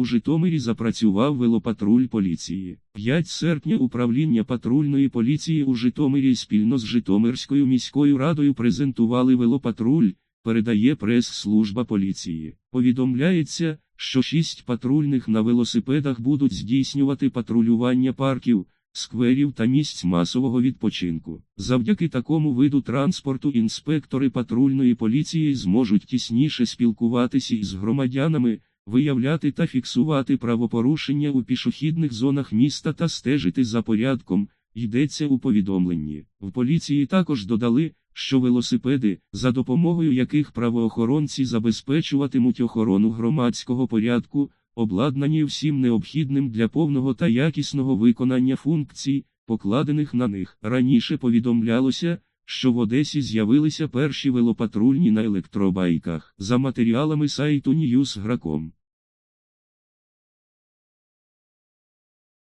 У Житомирі запрацював велопатруль поліції. 5 серпня управління патрульної поліції у Житомирі спільно з Житомирською міською радою презентували велопатруль, передає прес-служба поліції. Повідомляється, що 6 патрульних на велосипедах будуть здійснювати патрулювання парків, скверів та місць масового відпочинку. Завдяки такому виду транспорту інспектори патрульної поліції зможуть тісніше спілкуватися із громадянами, виявляти та фіксувати правопорушення у пішохідних зонах міста та стежити за порядком, йдеться у повідомленні. В поліції також додали, що велосипеди, за допомогою яких правоохоронці забезпечуватимуть охорону громадського порядку, обладнані всім необхідним для повного та якісного виконання функцій, покладених на них. Раніше повідомлялося, що в Одесі з'явилися перші велопатрульні на електробайках. За матеріалами сайту Newsgrakом.